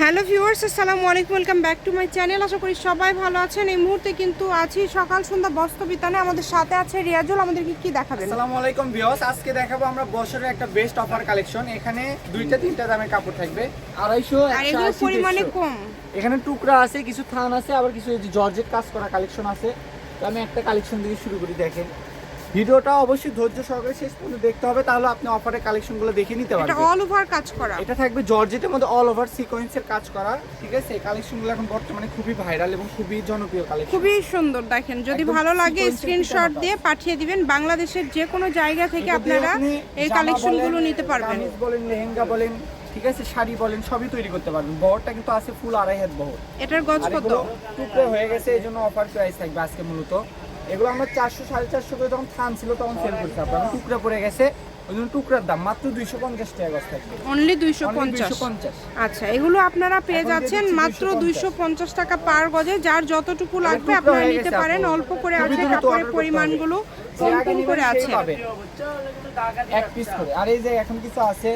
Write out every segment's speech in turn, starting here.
Hello viewers আসসালামু আলাইকুম welcome back to my channel. আশা করি সবাই ভালো আছেন। এই মুহূর্তে কিন্তু আছি সকাল সন্ধ্যা বস্ত্র বিতানে। আমাদের সাথে আছে রিয়াজুল। আমাদেরকে কি দেখাবেন? আসসালামু আলাইকুম ভিউয়ার্স আজকে দেখাবো আমরা বছরের একটা বেস্ট অফার কালেকশন এখানে দুইটা তিনটা দামের কাপড় থাকবে। আড়াইশো পরিমাণে কম। এখানে টুকরা আছে কিছু থান আছে আবার কিছু জর্জেট কাজ করা কালেকশন আছে। তো আমি একটা কালেকশন দিয়ে শুরু করি দেখেন। ভিডিওটা অবশ্যই ধৈর্য সহকারে শেষ পর্যন্ত দেখতে হবে তাহলে আপনি অফারের কালেকশনগুলো দেখে নিতে পারবেন। এটা অল ওভার কাজ করা। এটা থাকবে জর্জেটের মধ্যে অল ওভার সিকোয়েন্সের কাজ করা ঠিক আছে? এই কালেকশনগুলো এখন বর্তমানে খুবই ভাইরাল এবং খুবই জনপ্রিয় কালেকশন খুবই সুন্দর দেখেন যদি ভালো লাগে স্ক্রিনশট দিয়ে পাঠিয়ে দিবেন। বাংলাদেশের যে কোনো জায়গা থেকে আপনারা এই কালেকশনগুলো নিতে পারবেন। বলেন লেহেঙ্গা বলেন ঠিক আছে? শাড়ি বলেন সবই তৈরি করতে পারবেন। বহরটা কিন্তু আছে ফুল আড়াই হাত বহর। এটার গজ কত? টুকরো হয়ে গেছে এই জন্য অফার প্রাইস থাকবে আজকে মূলত। এগুলো আমরা চারশো সাড়ে চারশো করে যখন থান ছিল তখন সেল করতে আপনার টুকরা পড়ে গেছে। ওই জন্য টুকরার দাম মাত্র দুইশো পঞ্চাশ টাকা গজ থাকবে অনলি দুইশো পঞ্চাশ? পঞ্চাশ। আচ্ছা এগুলো আপনারা পেয়ে যাচ্ছেন মাত্র দুইশো পঞ্চাশ। টাকা পার গজে। যার যতটুকু লাগবে আপনারা নিতে পারেন। অল্প করে আছে কাপড়ের পরিমাণগুলো কম কম করে আছে। এক পিস করে। আর এই যে এখন কিছু আছে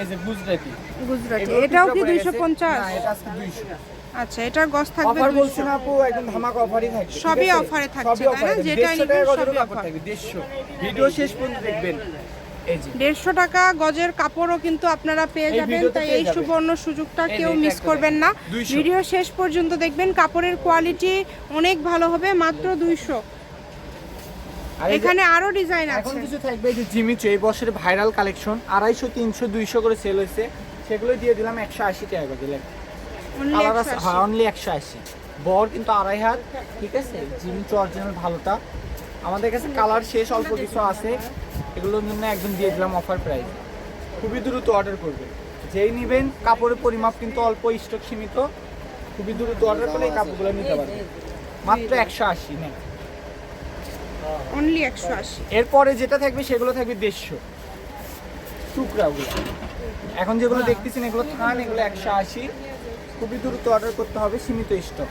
এই যে গুজরাটি। গুজরাটি এটাও কি দুইশো পঞ্চাশ? এটা আজকে দুইশো। আচ্ছা এটার গজ থাকবে অফার 200 বলছেন আপু একদম ধামাকা অফারই থাকবে সবই অফারে থাকছে, তাই না? যেটা নিবেন সবই অফার। থাকবে 150 ভিডিও শেষ পর্যন্ত দেখবেন। দেড়শো টাকা গজের কাপড়ও কিন্তু আপনারা পেয়ে যাবেন তাই এই সুবর্ণ সুযোগটা কেউ মিস করবেন না। 200 ভিডিও শেষ পর্যন্ত দেখবেন কাপড়ের কোয়ালিটি অনেক ভালো হবে মাত্র দুইশো। আর এখানে আরও ডিজাইন এখন কিছু থাকবে যে জিমিচু এই বছরের ভাইরাল কালেকশন আড়াইশো তিনশো দুইশো করে সেল হয়েছে। সেগুলো দিয়ে দিলাম একশো আশি টাকা করে কালার আছে 180 হ্যাঁ অনলি একশো আশি। বর কিন্তু আড়াই হাত ঠিক আছে? জিমিচু অরিজিনাল ভালোটা। আমাদের কাছে কালার শেষ অল্প কিছু আছে। এগুলোর জন্য একদম দিয়ে দিলাম অফার প্রাইস খুবই দ্রুত অর্ডার করবে। যেই নেবেন কাপড়ের পরিমাপ কিন্তু অল্প স্টক সীমিত। খুবই দ্রুত অর্ডার করলে এই কাপড়গুলো নিতে পারবে। মাত্র একশো আশি নেন। অনলি একশো আশি। এরপরে যেটা থাকবে সেগুলো থাকবে দেড়শো। টুকরাগুলো। এখন যেগুলো দেখতেছেন এগুলো থান এগুলো একশো আশি। খুবই দ্রুত অর্ডার করতে হবে, সীমিত স্টক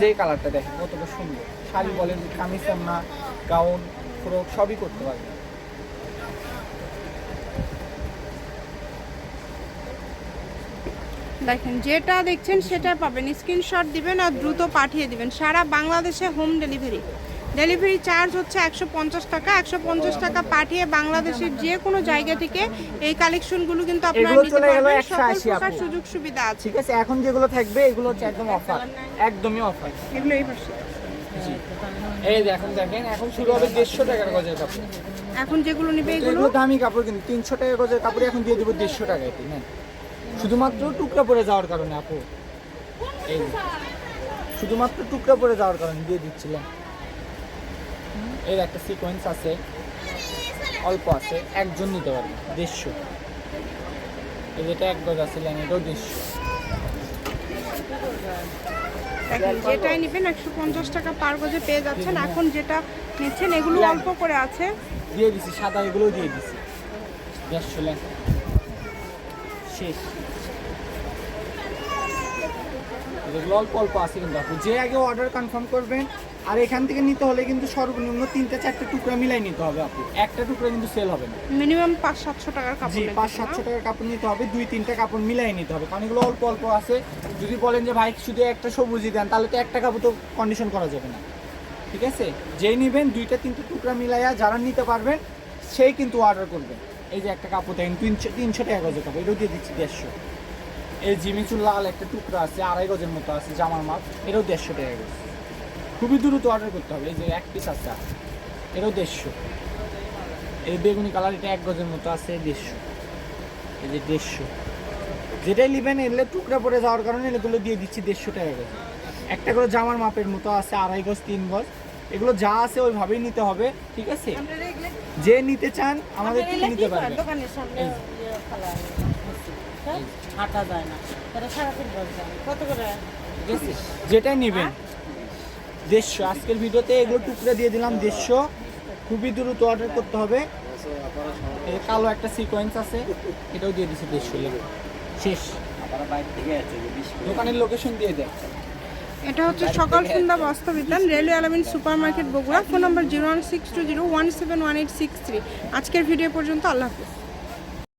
যে কালারটা দেখেন, কতটা সুন্দর। শাড়ি বলেন কামিজ না, গাউন, ফ্রক, সবই করতে পারবেন। দেখেন, যেটা দেখছেন সেটা পাবেন। স্ক্রিনশট দিবেন আর দ্রুত পাঠিয়ে দিবেন। সারা বাংলাদেশে হোম ডেলিভারি ডেলিভারি চার্জ হচ্ছে একশো পঞ্চাশ টাকা। একশো পঞ্চাশ টাকা পাঠিয়ে বাংলাদেশের যে কোনো জায়গা থেকে এই কালেকশনগুলো কিন্তু আপনারা নিতে পারবেন। সকল প্রকার সুযোগ সুবিধা আছে। ঠিক আছে এখন যেগুলো থাকবে এগুলো হচ্ছে একদম অফার একদমই অফার এগুলো এই পাশে। এই যে এখন দেখেন এখন শুরু হবে দেড়শো টাকার গজের কাপড়। এখন যেগুলো নিবে এগুলো দামি কাপড় কিন্তু তিনশো টাকা গজের কাপড় এখন দিয়ে দেবো দেড়শো টাকায় নেন শুধুমাত্র টুকরা পরে যাওয়ার কারণে আপু। শুধুমাত্র টুকরা পরে যাওয়ার কারণে দিয়ে দিচ্ছিলাম। এর একটা সিকোয়েন্স আছে। অল্প আছে একজন নিতে পারবে দেড়শো। এই যেটা এক গজ আছে লেন এটাও দেড়শো। যেটাই নেবেন একশো পঞ্চাশ টাকা পার গজে পেয়ে যাচ্ছেন। এখন যেটা নিচ্ছেন এগুলো অল্প করে আছে। দিয়ে দিছি সাদা এগুলো দিয়ে দিছি। দেড়শো লেন শেষ। এগুলো অল্প অল্প আছে কিন্তু আপু। যে আগে অর্ডার কনফার্ম করবেন আর এখান থেকে নিতে হলে কিন্তু সর্বনিম্ন তিনটা চারটে টুকরা মিলাই নিতে হবে আপু। একটা টুকরা কিন্তু সেল হবে না। মিনিমাম পাঁচ সাতশো টাকার কাপড় জি পাঁচ সাতশো টাকার কাপড় নিতে হবে দুই তিনটা কাপড় মিলাই নিতে হবে। কারণ এগুলো অল্প অল্প আছে। যদি বলেন যে ভাই শুধু একটা সবুজই দেন তাহলে তো একটা কাপড় তো কন্ডিশন করা যাবে না। ঠিক আছে? যেই নেবেন দুইটা তিনটা টুকরা মিলাইয়া যারা নিতে পারবেন সেই কিন্তু অর্ডার করবেন। এই যে একটা কাপড় দেখেন তিনশো তিনশো টাকা গজের কাপড় এটাও দিয়ে দিচ্ছি দেড়শো। এই জিমিচুর লাল একটা টুকরা আছে আড়াই গজের মতো আছে জামার মাপ। এটাও দেড়শো টাকা গজ খুবই দ্রুত অর্ডার করতে হবে। এই যে এক পিস আছে এটাও দেড়শো। এই বেগুনি কালার এটা এক গজের মতো আছে দেড়শো। এই যে দেড়শো। যেটাই নেবেন এলে টুকরা পরে যাওয়ার কারণে এগুলো দিয়ে দিচ্ছি দেড়শো টাকা করে। একটা করে জামার মাপের মতো আছে আড়াই গজ তিন গজ। এগুলো যা আছে ওইভাবেই নিতে হবে ঠিক আছে? যে নিতে চান আমাদের নিতে পারবেন হাঁটা যায় না। তারা সারাদিন কত করে? যেটাই নেবেন। দেড়শো। আজকের ভিডিওতে এগুলো টুকরা দিয়ে দিলাম দেড়শো। খুবই দ্রুত অর্ডার করতে হবে। কালো একটা সিকোয়েন্স আছে। এটাও দিয়ে দিচ্ছি দেড়শো। লেগে শেষ। দোকানের লোকেশন দিয়ে দেয়। এটা হচ্ছে সকাল সন্ধ্যা বাস্তবিতান railway Alamin super market Bogura. Phone number zero one six two zero one seven one eight six three. আজকের ভিডিও পর্যন্ত আল্লাহ হাফিজ।